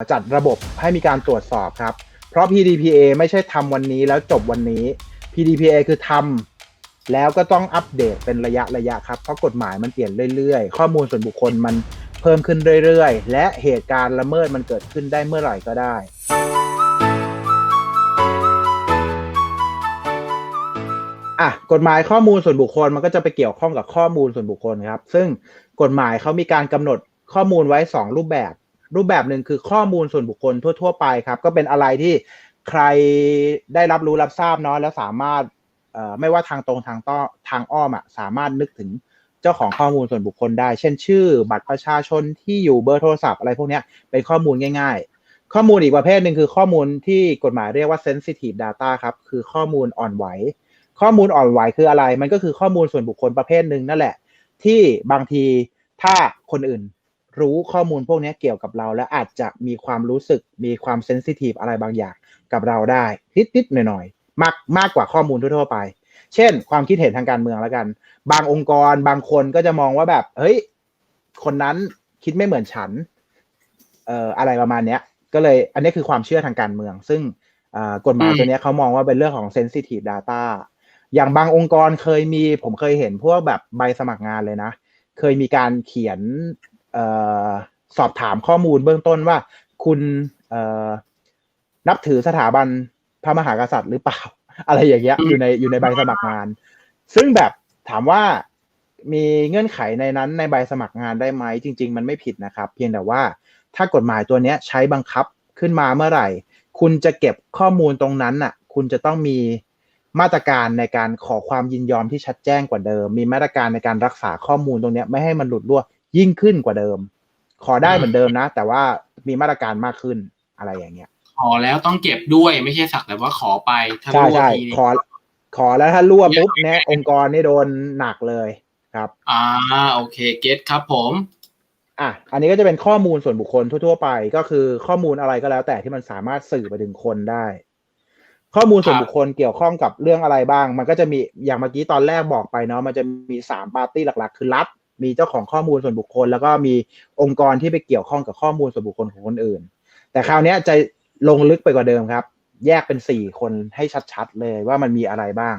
จัดระบบให้มีการตรวจสอบครับ เพราะ PDPA ไม่ใช่ทำวันนี้แล้วจบวันนี้ PDPA คือทำแล้วก็ต้องอัปเดตเป็นระยะระยะครับ เพราะกฎหมายมันเปลี่ยนเรื่อยๆ ข้อมูลส่วนบุคคลมันเพิ่มขึ้นเรื่อยๆ และเหตุการณ์ละเมิดมันเกิดขึ้นได้เมื่อไหร่ก็ได้ อะกฎหมายข้อมูลส่วนบุคคลมันก็จะไปเกี่ยวข้องกับข้อมูลส่วนบุคคลครับ ซึ่งกฎหมายเขามีการกำหนดข้อมูลไว้ 2 รูปแบบ รูปแบบหนึ่งคือข้อมูลส่วนบุคคลทั่ว ๆ ไปครับ ก็เป็นอะไรที่ใครได้รับรู้รับทราบเนาะแล้วสามารถไม่ว่าทางตรงทางต้อทางอ้อมอะสามารถนึกถึงเจ้าของข้อมูลส่วนบุคคลได้ เช่น ชื่อ บัตรประชาชนที่อยู่เบอร์โทรศัพท์อะไรพวกนี้เป็นข้อมูลง่าย ๆ ข้อมูลอีกประเภทหนึ่งคือข้อมูลที่กฎหมายเรียกว่า sensitive data ครับ คือข้อมูลอ่อนไหว ข้อมูลอ่อนไหวคืออะไร มันก็คือข้อมูลส่วนบุคคลประเภทหนึ่งนั่นแหละ ที่บางทีถ้าคนอื่น รู้ข้อมูลพวกนี้เกี่ยวกับเรา และอาจจะมีความรู้สึกมีความเซนซิทีฟอะไรบางอย่างกับเราได้นิดๆหน่อยๆมากมากกว่าข้อมูลทั่วๆไป เช่น ความคิดเห็นทางการเมืองแล้วกัน บางองค์กรบางคนก็จะมองว่าแบบ เฮ้ย คนนั้นคิดไม่เหมือนฉันเอ่ออะไรประมาณเนี้ย ก็เลยอันนี้คือความเชื่อทางการเมือง ซึ่งกฎหมายตัวนี้เขามองว่าเป็นเรื่องของ sensitive data อย่างบางองค์กรเคยมีผมเคยเห็นพวกแบบใบสมัครงานเลยนะ เคยมีการเขียน สอบถามข้อมูลเบื้องต้นว่าคุณเอ่อนับถือสถาบันพระมหากษัตริย์หรือเปล่า อะไรอย่างเงี้ยอยู่ในอยู่ในใบสมัครงาน ซึ่งแบบถามว่ามีเงื่อนไขในนั้นในใบสมัครงานได้ไหมจริง ๆ มันไม่ผิดนะครับ เพียงแต่ว่าถ้ากฎหมายตัวเนี้ยใช้บังคับขึ้นมาเมื่อไหร่ คุณจะเก็บข้อมูลตรงนั้นน่ะ คุณจะต้องมีมาตรการในการขอความยินยอมที่ชัดแจ้งกว่าเดิม มีมาตรการในการรักษาข้อมูลตรงเนี้ยไม่ให้มันหลุดรั่ว ยิ่งขึ้นกว่าเดิม ขอได้เหมือนเดิมนะ แต่ว่ามีมาตรการมากขึ้นอะไรอย่างเงี้ย ขอแล้วต้องเก็บด้วยไม่ใช่สักแต่ว่าขอไปถ้าใช่รั่วใช่ทีนี้ขอขอแล้วถ้ารั่วปุ๊บเนี่ยองค์กรนี่โดนหนักเลยครับ อ่าโอเคเก็ตครับผมอะอันนี้ก็จะเป็นข้อมูลส่วนบุคคลทั่ว ๆ ไป ก็คือข้อมูลอะไรก็แล้วแต่ที่มันสามารถสื่อไปถึงคนได้ ข้อมูลส่วนบุคคลเกี่ยวข้องกับเรื่องอะไรบ้าง มันก็จะมีอย่างเมื่อกี้ตอนแรกบอกไปเนาะมันจะมีสามปาร์ตี้หลัก ๆ คือรัฐ มีเจ้าของข้อมูลส่วนบุคคล แล้วก็มีองค์กรที่ไปเกี่ยวข้องกับข้อมูลส่วนบุคคลของคนอื่น แต่คราวเนี้ยจะลงลึกไปกว่าเดิมครับ แยกเป็นสี่คนให้ชัดๆเลยว่ามันมีอะไรบ้าง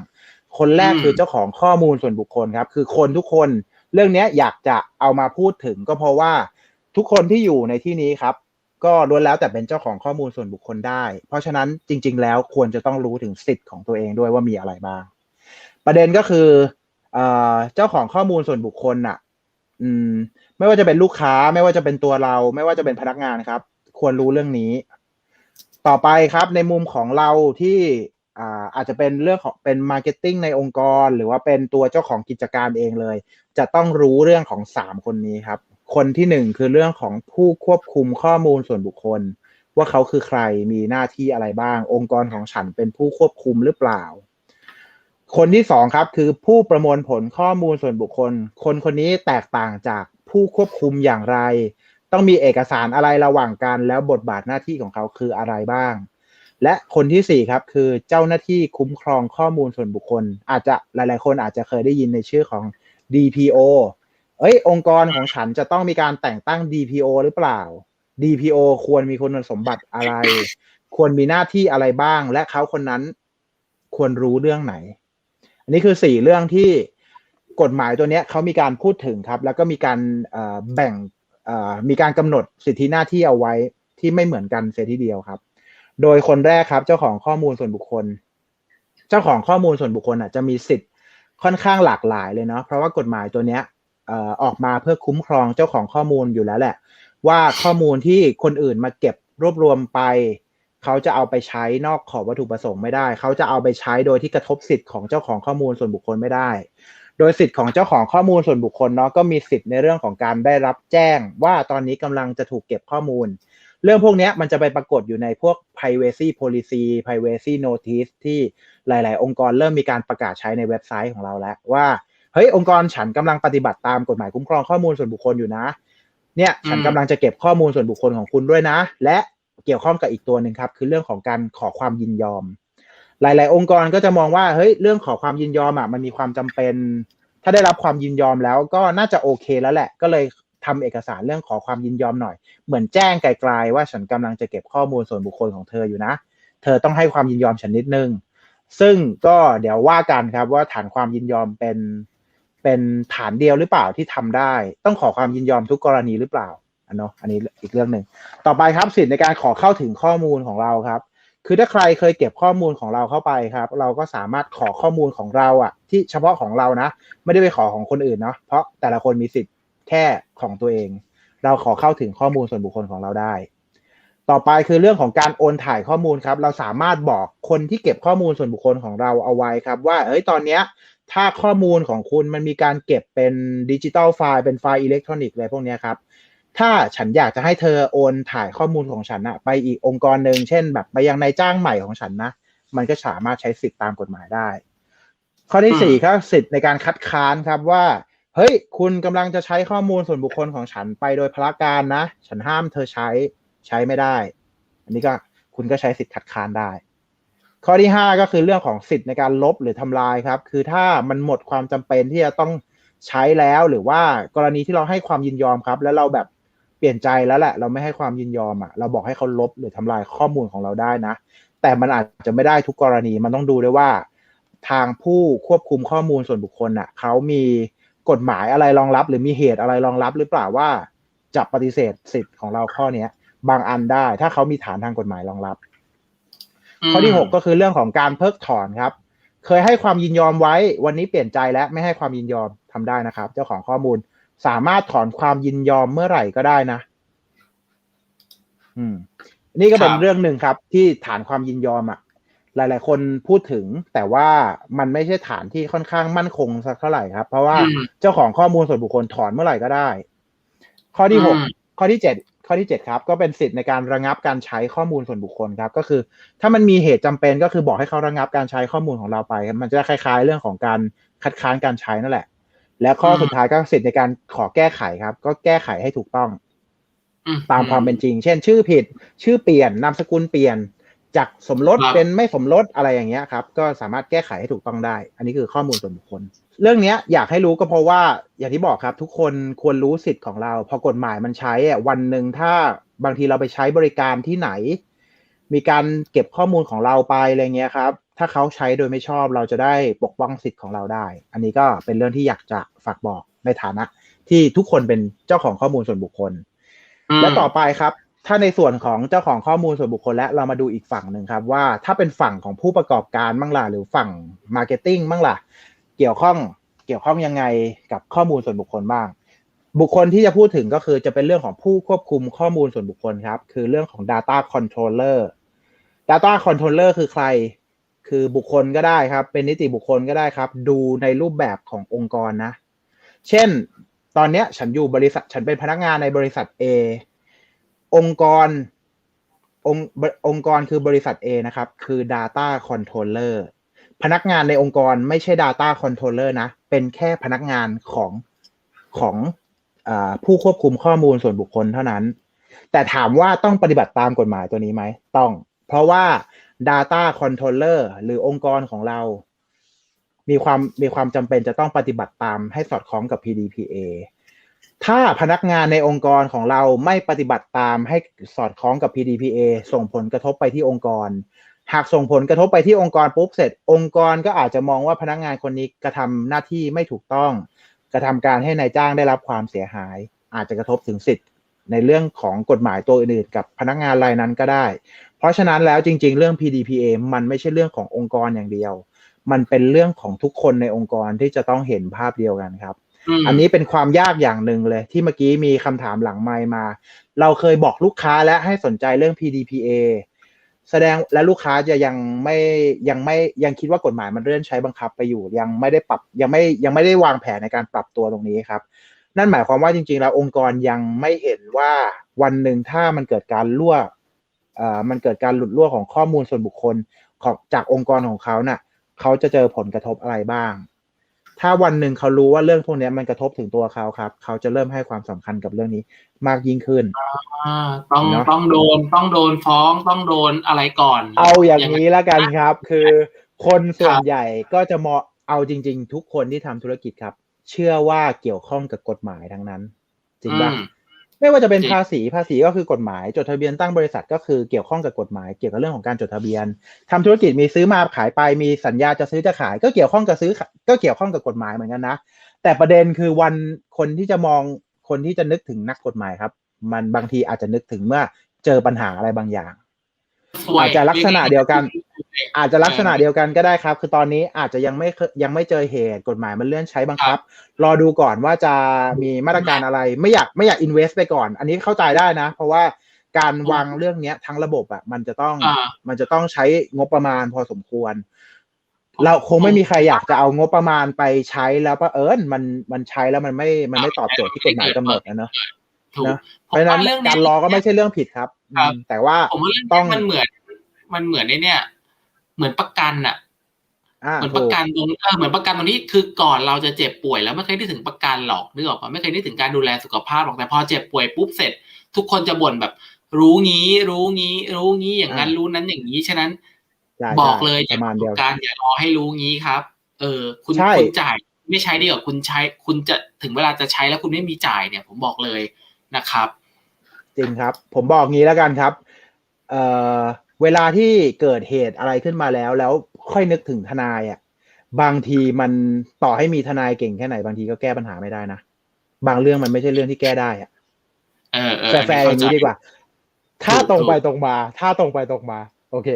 คนแรกคือเจ้าของข้อมูลส่วนบุคคลครับ คือคนทุกคนเรื่องเนี้ยอยากจะเอามาพูดถึงก็เพราะว่าทุกคนที่อยู่ในที่นี้ครับ ก็ล้วนแล้วแต่เป็นเจ้าของข้อมูลส่วนบุคคลได้ เพราะฉะนั้นจริง ๆ แล้วควรจะต้องรู้ถึงสิทธิ์ของตัวเองด้วยว่ามีอะไรบ้าง ประเด็นก็คือเอ่อเจ้าของข้อมูลส่วนบุคคลน่ะ อืม ไม่ว่าจะเป็นลูกค้า ไม่ว่าจะเป็นตัวเรา ไม่ว่าจะเป็นพนักงานครับ ควรรู้เรื่องนี้ ต่อไปครับในมุมของเราที่อ่าอาจจะเป็นเรื่องของเป็นมาร์เก็ตติ้งในองค์กร หรือว่าเป็นตัวเจ้าของกิจการเองเลย จะต้องรู้เรื่องของสามคนนี้ครับ คนที่หนึ่งคือเรื่องของผู้ควบคุมข้อมูลส่วนบุคคล ว่าเขาคือใครมีหน้าที่อะไรบ้าง องค์กรของฉันเป็นผู้ควบคุมหรือเปล่า คนที่สองครับคือผู้ประมวลผลข้อมูลส่วนบุคคล คนคนนี้แตกต่างจากผู้ควบคุมอย่างไร ต้องมีเอกสารอะไรระหว่างกันแล้วบทบาทหน้าที่ของเขาคืออะไรบ้าง และคนที่สี่ครับคือเจ้าหน้าที่คุ้มครองข้อมูลส่วนบุคคล อาจจะหลาย ๆ คนอาจจะเคยได้ยินในชื่อของ DPO เอ้ย องค์กรของฉันจะต้องมีการแต่งตั้ง DPO หรือเปล่า DPO ควรมีคุณสมบัติอะไร ควรมีหน้าที่อะไรบ้าง และเขาคนนั้นควรรู้เรื่องไหน อันนี้คือสี่เรื่องที่กฎหมายตัวเนี้ยเขามีการพูดถึงครับ แล้วก็มีการแบ่งมีการกำหนดสิทธิหน้าที่เอาไว้ที่ไม่เหมือนกันเสียทีเดียวครับ โดยคนแรกครับ เจ้าของข้อมูลส่วนบุคคล เจ้าของข้อมูลส่วนบุคคลอะจะมีสิทธิ์ค่อนข้างหลากหลายเลยเนาะเพราะว่ากฎหมายตัวเนี้ยออกมาเพื่อคุ้มครองเจ้าของข้อมูลอยู่แล้วแหละ ว่าข้อมูลที่คนอื่นมาเก็บรวบรวมไป เขาจะเอาไปใช้นอกขอบวัตถุประสงค์ไม่ได้ เขาจะเอาไปใช้โดยที่กระทบสิทธิ์ของเจ้าของข้อมูลส่วนบุคคลไม่ได้ โดยสิทธิ์ของเจ้าของข้อมูลส่วนบุคคลเนาะก็มีสิทธิ์ในเรื่องของการได้รับแจ้ง ว่าตอนนี้กำลังจะถูกเก็บข้อมูล เรื่องพวกนี้มันจะไปปรากฏอยู่ในพวก privacy policy privacy notice ที่หลาย ๆ องค์กรเริ่มมีการประกาศใช้ในเว็บไซต์ของเราแล้วว่าเฮ้ยองค์กรฉันกำลังปฏิบัติตามกฎหมายคุ้มครองข้อมูลส่วนบุคคลอยู่นะ เนี่ยฉันกำลังจะเก็บข้อมูลส่วนบุคคลของคุณด้วยนะ และ เกี่ยวข้องกับอีกตัวหนึ่งครับ คือเรื่องของการขอความยินยอม หลาย ๆ องค์กรก็จะมองว่าเฮ้ยเรื่องขอความยินยอมอะมันมีความจำเป็น ถ้าได้รับความยินยอมแล้วก็น่าจะโอเคแล้วแหละ ก็เลยทำเอกสารเรื่องขอความยินยอมหน่อย เหมือนแจ้งไกลๆว่าฉันกำลังจะเก็บข้อมูลส่วนบุคคลของเธออยู่นะ เธอต้องให้ความยินยอมฉันนิดนึง ซึ่งก็เดี๋ยวว่ากันครับว่าฐานความยินยอมเป็นเป็นฐานเดียวหรือเปล่าที่ทำได้ ต้องขอความยินยอมทุกกรณีหรือเปล่า อันเนาะอันนี้อีกเรื่องหนึ่งต่อไปครับสิทธิในการขอเข้าถึงข้อมูลของเราครับ คือถ้าใครเคยเก็บข้อมูลของเราเข้าไปครับ เราก็สามารถขอข้อมูลของเราอะที่เฉพาะของเรานะ ไม่ได้ไปขอของคนอื่นเนาะเพราะแต่ละคนมีสิทธิ์แค่ของตัวเอง เราขอเข้าถึงข้อมูลส่วนบุคคลของเราได้ ต่อไปคือเรื่องของการโอนถ่ายข้อมูลครับ เราสามารถบอกคนที่เก็บข้อมูลส่วนบุคคลของเราเอาไว้ครับ ว่าเอ้ยตอนเนี้ยถ้าข้อมูลของคุณมันมีการเก็บเป็นดิจิตอลไฟล์เป็นไฟล์อิเล็กทรอนิกส์อะไรพวกนี้ครับ ถ้าฉันอยากจะให้เธอโอนถ่ายข้อมูลของฉันอะไปอีกองค์กรหนึ่งเช่น แบบไปยังนายจ้างใหม่ของฉันนะมันก็สามารถใช้สิทธิตามกฎหมายได้ ข้อที่สี่ครับสิทธิ์ในการคัดค้านครับว่า เฮ้ย คุณกำลังจะใช้ข้อมูลส่วนบุคคลของฉันไปโดยพละการนะ ฉันห้ามเธอใช้ใช้ไม่ได้ อันนี้ก็คุณก็ใช้สิทธิ์คัดค้านได้ ข้อที่ห้าก็คือเรื่องของสิทธิ์ในการลบหรือทำลายครับ คือถ้ามันหมดความจำเป็นที่จะต้องใช้แล้วหรือว่ากรณีที่เราให้ความยินยอมครับ แล้วเราแบบ เปลี่ยนใจแล้วแหละ เราไม่ให้ความยินยอมอะเราบอกให้เขาลบหรือทำลายข้อมูลของเราได้นะ แต่มันอาจจะไม่ได้ทุกกรณีมันต้องดูด้วยว่า ทางผู้ควบคุมข้อมูลส่วนบุคคลน่ะเขามีกฎหมายอะไรรองรับ หรือมีเหตุอะไรรองรับหรือเปล่าว่าจะปฏิเสธสิทธิ์ของเราข้อเนี้ย บางอันได้ ถ้าเขามีฐานทางกฎหมายรองรับ ข้อที่หกก็คือเรื่องของการเพิกถอนครับ เคยให้ความยินยอมไว้ วันนี้เปลี่ยนใจแล้วไม่ให้ความยินยอมทำได้นะครับ เจ้าของข้อมูล สามารถถอนความยินยอมเมื่อไหร่ก็ได้นะ อืม นี่ก็เป็นครับเรื่องหนึ่งครับ ที่ฐานความยินยอมอะ หลาย ๆ คนพูดถึง แต่ว่ามันไม่ใช่ฐานที่ค่อนข้างมั่นคงสักเท่าไหร่ครับ เพราะว่าอืมเจ้าของข้อมูลส่วนบุคคลถอนเมื่อไหร่ก็ได้ ข้อที่หกอืมข้อที่เจ็ดข้อที่เจ็ดครับก็เป็นสิทธิ์ในการระงับการใช้ข้อมูลส่วนบุคคลครับ ก็คือ ถ้ามันมีเหตุจำเป็นก็คือบอกให้เขาระงับการใช้ข้อมูลของเราไปครับมันจะคล้ายๆ เรื่องของการคัดค้านการใช้นั่นแหละ และข้อสุดท้ายก็สิทธิ์ในการขอแก้ไขครับ ก็แก้ไขให้ถูกต้องอืตามความเป็นจริง เช่น ชื่อผิด ชื่อเปลี่ยนนามสกุลเปลี่ยนจากสมรสครับเป็นไม่สมรสอะไรอย่างเงี้ยครับ ก็สามารถแก้ไขให้ถูกต้องได้ อันนี้คือข้อมูลส่วนบุคคล เรื่องเนี้ยอยากให้รู้ก็เพราะว่าอย่างที่บอกครับ ทุกคนควรรู้สิทธิ์ของเรา พอกฎหมายมันใช้อะวันหนึ่งถ้าบางทีเราไปใช้บริการที่ไหน มีการเก็บข้อมูลของเราไปอะไรเงี้ยครับ ถ้าเขาใช้โดยไม่ชอบเราจะได้ปกป้องสิทธิ์ของเราได้ อันนี้ก็เป็นเรื่องที่อยากจะฝากบอกในฐานะ ที่ทุกคนเป็นเจ้าของข้อมูลส่วนบุคคลมและต่อไปครับ ถ้าในส่วนของเจ้าของข้อมูลส่วนบุคคล และเรามาดูอีกฝั่งหนึ่งครับ ว่าถ้าเป็นฝั่งของผู้ประกอบการบ้างล่ะหรือฝั่งมาร์เก็ตติ้งบ้างล่ะเกี่ยวข้องเกี่ยวข้องยังไงกับข้อมูลส่วนบุคคลบ้าง บุคคลที่จะพูดถึงก็คือจะเป็นเรื่องของผู้ควบคุมข้อมูลส่วนบุคคลครับ คือเรื่องของ Data Controller Data Controller คือใคร คือบุคคลก็ได้ครับ เป็นนิติบุคคลก็ได้ครับ ดูในรูปแบบขององค์กรนะ เช่น ตอนเนี้ยฉันอยู่บริษัท ฉันเป็นพนักงานในบริษัท A องค์กร องค์บองค์กรคือบริษัท A นะครับ คือ Data Controller พนักงานในองค์กรไม่ใช่ Data Controller นะ เป็นแค่พนักงานของของอผู้ควบคุมข้อมูลส่วนบุคคลเท่านั้น แต่ถามว่าต้องปฏิบัติตามกฎหมายตัวนี้ไหม ต้อง เพราะว่า Data Controller หรือองค์กรของเรา มีความมีความจำเป็นจะต้องปฏิบัติตามให้สอดคล้องกับ PDPA ถ้าพนักงานในองค์กรของเราไม่ปฏิบัติตามให้สอดคล้องกับ PDPA ส่งผลกระทบไปที่องค์กร หากส่งผลกระทบไปที่องค์กรปุ๊บเสร็จ องค์กรก็อาจจะมองว่าพนักงานคนนี้กระทำหน้าที่ไม่ถูกต้อง กระทำการให้นายจ้างได้รับความเสียหาย อาจจะกระทบถึงสิทธิ ในเรื่องของกฎหมายตัวอื่นๆ กับพนักงานรายนั้นก็ได้ เพราะฉะนั้นแล้วจริง ๆ เรื่อง PDPA มันไม่ใช่เรื่องขององค์กรอย่างเดียว มันเป็นเรื่องของทุกคนในองค์กรที่จะต้องเห็นภาพเดียวกันครับมอันนี้เป็นความยากอย่างหนึ่งเลย ที่เมื่อกี้มีคำถามหลังไมค์มา เราเคยบอกลูกค้าและให้สนใจเรื่อง PDPA แสดงและลูกค้าจะยังไม่ยังไม่ยังคิดว่ากฎหมายมันเลื่อนใช้บังคับไปอยู่ ยังไม่ได้ปรับยังไม่ยังไม่ได้วางแผนในการปรับตัวตรงนี้ครับ นั่นหมายความว่าจริงๆแล้วองค์กรยังไม่เห็นว่าวันหนึ่งถ้ามันเกิดการรั่วเอ่อมันเกิดการหลุดรั่วของข้อมูลส่วนบุคคลของจากองค์กรของเขาน่ะเขาจะเจอผลกระทบอะไรบ้าง ถ้าวันหนึ่งเขารู้ว่าเรื่องพวกนี้มันกระทบถึงตัวเขาครับ เขาจะเริ่มให้ความสำคัญกับเรื่องนี้มากยิ่งขึ้นอ่าต้องเนอะต้องโดนต้องโดนฟ้องต้องโดนอะไรก่อน เอาอย่างนี้แล้วกันครับ คือคนส่วนครับใหญ่ก็จะมองเอาจริง ๆ ทุกคนที่ทำธุรกิจครับ เชื่อว่าเกี่ยวข้องกับกฎหมายทั้งนั้น จริงปะอืมไม่ว่าจะเป็นจริงภาษีภาษีก็คือกฎหมาย จดทะเบียนตั้งบริษัทก็คือเกี่ยวข้องกับกฎหมาย เกี่ยวกับเรื่องของการจดทะเบียนทำธุรกิจมีซื้อมาขายไปมีสัญญาจะซื้อจะขาย ก็เกี่ยวข้องกับซื้อขายก็เกี่ยวข้องกับกฎหมายเหมือนกันนะแต่ประเด็นคือวันคนที่จะมองคนที่จะนึกถึงนักกฎหมายครับ มันบางทีอาจจะนึกถึงเมื่อเจอปัญหาอะไรบางอย่างสวยอาจจะลักษณะเดียวกัน อาจจะลักษณะเดียวกันก็ได้ครับ คือตอนนี้อาจจะยังไม่เคยยังไม่เจอเหตุกฎหมายมันเลื่อนใช้บังคับ รอดูก่อนว่าจะมีมาตรการอะไรไม่อยากไม่อยากอินเวสไปก่อน อันนี้เข้าใจได้นะ เพราะว่าการวางเรื่องเนี้ยทั้งระบบอะมันจะต้องอ่ามันจะต้องใช้งบประมาณพอสมควร เราคงไม่มีใครอยากจะเอางบประมาณไปใช้แล้วก็เอิญมันมันใช้แล้วมันไม่มันไม่ตอบโจทย์ที่กฎหมายกำหนดนะเนอะถูกนะผเพราะฉะนั้นว่องการรอก็ไม่ใช่เรื่องผิดครับครับอืมแต่ว่าผมว่าเรื่องต้นี้องมันเหมือน มันเหมือนในเนี่ย เหมือนประกันอะอ่าเหมือนปถูระกกันตรงเออเหมือนประกันตรงนี้คือก่อนเราจะเจ็บป่วยแล้วไม่เคยได้ถึงประกันหรอกนึกออกปะไม่เคยได้ถึงการดูแลสุขภาพหรอกแต่พอเจ็บป่วยปุ๊บเสร็จ ทุกคนจะบ่นแบบ รู้งี้ รู้งี้ รู้งี้อย่างนั้นอ่ารู้รู้นั้นอย่างนี้ฉะนั้นใช่บอกใช่เลยประมาณเดียวการอย่ารอให้รู้งี้ครับ เออ คุณใช่คุณจ่ายไม่ใช้ดีกว่าคุณใช้ คุณจะถึงเวลาจะใช้แล้วคุณไม่มีจ่ายเนี่ย ผมบอกเลยนะครับ จริงครับ ผมบอกงี้แล้วกันครับ เอ่อ เวลาที่เกิดเหตุอะไรขึ้นมาแล้ว แล้วค่อยนึกถึงทนายอะบางทีมันต่อให้มีทนายเก่งแค่ไหนบางทีก็แก้ปัญหาไม่ได้นะบางเรื่องมันไม่ใช่เรื่องที่แก้ได้อะเออเออแฟร์ๆอย่างนี้ดีกว่า ถ้าถูกตรงไปถูกตรงมา ถ้าตรงไปตรงมา โอเค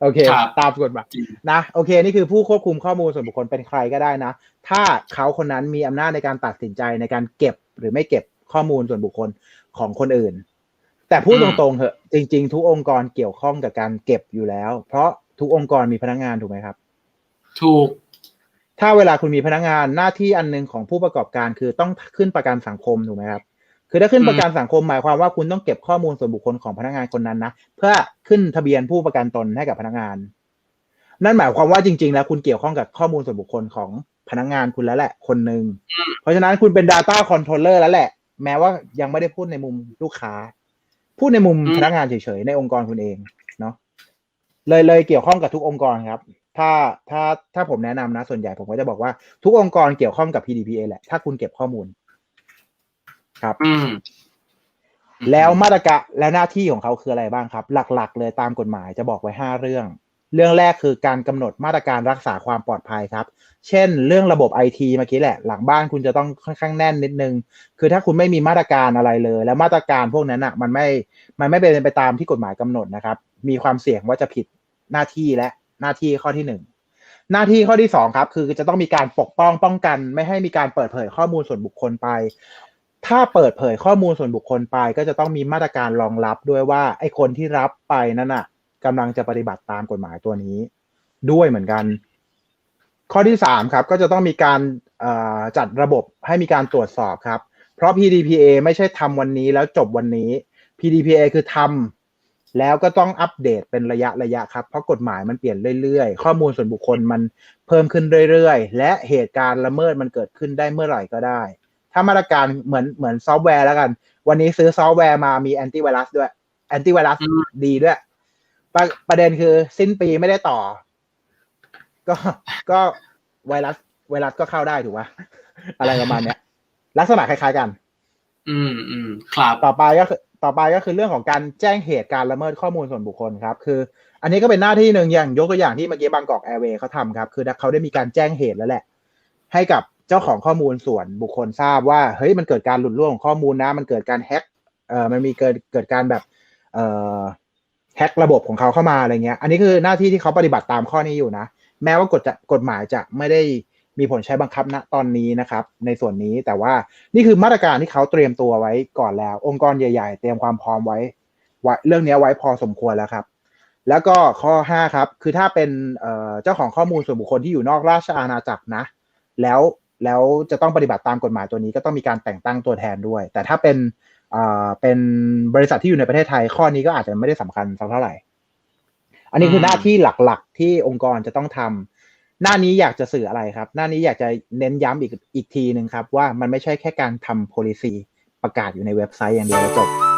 โอเคครับตามกฎหมายจริงนะโอเค นี่คือผู้ควบคุมข้อมูลส่วนบุคคลเป็นใครก็ได้นะ ถ้าเขาคนนั้นมีอำนาจในการตัดสินใจในการเก็บหรือไม่เก็บข้อมูลส่วนบุคคลของคนอื่น แต่พูดอืตมรงๆเหอะจริง ๆ ทุกองค์กรเกี่ยวข้องกับการเก็บอยู่แล้ว เพราะทุกองค์กรมีพนักงานถูกไหมครับ ถูก ถ้าเวลาคุณมีพนักงานหน้าที่อันหนึงของผู้ประกอบการคือต้องขึ้นประกันสังคมถูกไหมครับ คือถ้าขึ้นอืมประกันสังคมหมายความว่าคุณต้องเก็บข้อมูลส่วนบุคคลของพนักงานคนนั้นนะเพื่อขึ้นทะเบียนผู้ประกันตนให้กับพนักงาน นั่นหมายความว่าจริง ๆ แล้วคุณเกี่ยวข้องกับข้อมูลส่วนบุคคลของพนักงานคุณแล้วแหละ คนหนึ่งเพราะฉะนั้นคุณเป็น Data Controller แล้วแหละ แม้ว่ายังไม่ได้พูดในมุมลูกค้า พูดในมุมอืมพนักงานเฉยๆในองค์กรคุณเองเนาะเลยเลยเกี่ยวข้องกับทุกองค์กรครับ ถ้าถ้าถ้าผมแนะนำนะส่วนใหญ่ผมก็จะบอกว่าทุกองค์กรเกี่ยวข้องกับ PDPA แหละ ถ้าคุณเก็บข้อมูล ครับอืมแล้วมาตรการและหน้าที่ของเขาคืออะไรบ้างครับ หลัก ๆ เลยตามกฎหมายจะบอกไว้ห้าเรื่อง เรื่องแรกคือการกำหนดมาตรการรักษาความปลอดภัยครับ เช่น เรื่องระบบไอทีเมื่อกี้แหละ หลังบ้านคุณจะต้องค่อนข้างแน่นนิดนึง คือถ้าคุณไม่มีมาตรการอะไรเลย แล้วมาตรการพวกนั้นอะมันไม่ มันไม่เป็นไปตามที่กฎหมายกำหนดนะครับ มีความเสี่ยงว่าจะผิดหน้าที่และหน้าที่ข้อที่หนึ่งหน้าที่ข้อที่สองครับ คือจะต้องมีการปกป้องป้องกัน ไม่ให้มีการเปิดเผยข้อมูลส่วนบุคคลไป ถ้าเปิดเผยข้อมูลส่วนบุคคลไป ก็จะต้องมีมาตรการรองรับด้วยว่าไอ้คนที่รับไปนั่นน่ะ กำลังจะปฏิบัติตามกฎหมายตัวนี้ ด้วยเหมือนกัน ข้อที่สามครับก็จะต้องมีการจัดระบบให้มีการตรวจสอบครับ เพราะ PDPA ไม่ใช่ทำวันนี้แล้วจบวันนี้ PDPA คือทำแล้วก็ต้องอัปเดตเป็นระยะระยะครับ เพราะกฎหมายมันเปลี่ยนเรื่อยๆ ข้อมูลส่วนบุคคลมันเพิ่มขึ้นเรื่อยๆ และเหตุการณ์ละเมิดมันเกิดขึ้นได้เมื่อไหร่ก็ได้ ถ้ามาตรการเหมือนเหมือนซอฟต์แวร์แล้วกัน วันนี้ซื้อซอฟต์แวร์มามีแอนตี้ไวรัสด้วยแอนตี้ไวรัสดีด้วย ประประเด็นคือสิ้นปีไม่ได้ต่อ ก็ก็ไวรัส ไวรัสก็เข้าได้ถูกปะอะไรประมาณเนี้ย ลักษณะคล้ายๆกัน อืมอืมครับต่อไปก็คือต่อไปก็คือเรื่องของการแจ้งเหตุการละเมิดข้อมูลส่วนบุคคลครับ คือ อันนี้ก็เป็นหน้าที่หนึ่งอย่างยกตัวอย่างที่เมื่อกี้บางกอกแอร์เวย์เขาทำครับ คือเขาได้มีการแจ้งเหตุแล้วแหละ ให้กับเจ้าของข้อมูลส่วนบุคคลทราบว่าเฮ้ยมันเกิดการหลุดร่วงของข้อมูลนะ มันเกิดการแฮ็กเอ่อมันมีเกิดเกิดการแบบ เอ่อ แฮ็กระบบของเขาเข้ามาอะไรเงี้ย อันนี้คือหน้าที่ที่เขาปฏิบัติตามข้อนี้อยู่นะ แม้ว่ากฎจะกฎหมายจะไม่ได้มีผลใช้บังคับณตอนนี้นะครับ ในส่วนนี้แต่ว่านี่คือมาตรการที่เขาเตรียมตัวไว้ก่อนแล้ว องค์กรใหญ่ ๆ เตรียมความพร้อมไว้ไวเรื่องนี้ไว้พอสมควรแล้วครับ แล้วก็ข้อห้าครับ คือถ้าเป็นเจ้าของข้อมูลส่วนบุคคลที่อยู่นอกราชอาณาจักรนะ แล้วแล้วจะต้องปฏิบัติตามกฎหมายตัวนี้ก็ต้องมีการแต่งตั้งตัวแทนด้วย แต่ถ้าเป็น เป็นบริษัทที่อยู่ในประเทศไทยข้อนี้ก็อาจจะไม่ได้สำคัญสักเท่าไหร่ อันนี้คือหน้าที่หลักๆ ที่องค์กรจะต้องทำหน้านี้อยากจะสื่ออะไรครับ หน้านี้อยากจะเน้นย้ำอีกอีกทีหนึ่งครับ ว่ามันไม่ใช่แค่การทำ policy ประกาศอยู่ในเว็บไซต์อย่างเดียวแล้วจบ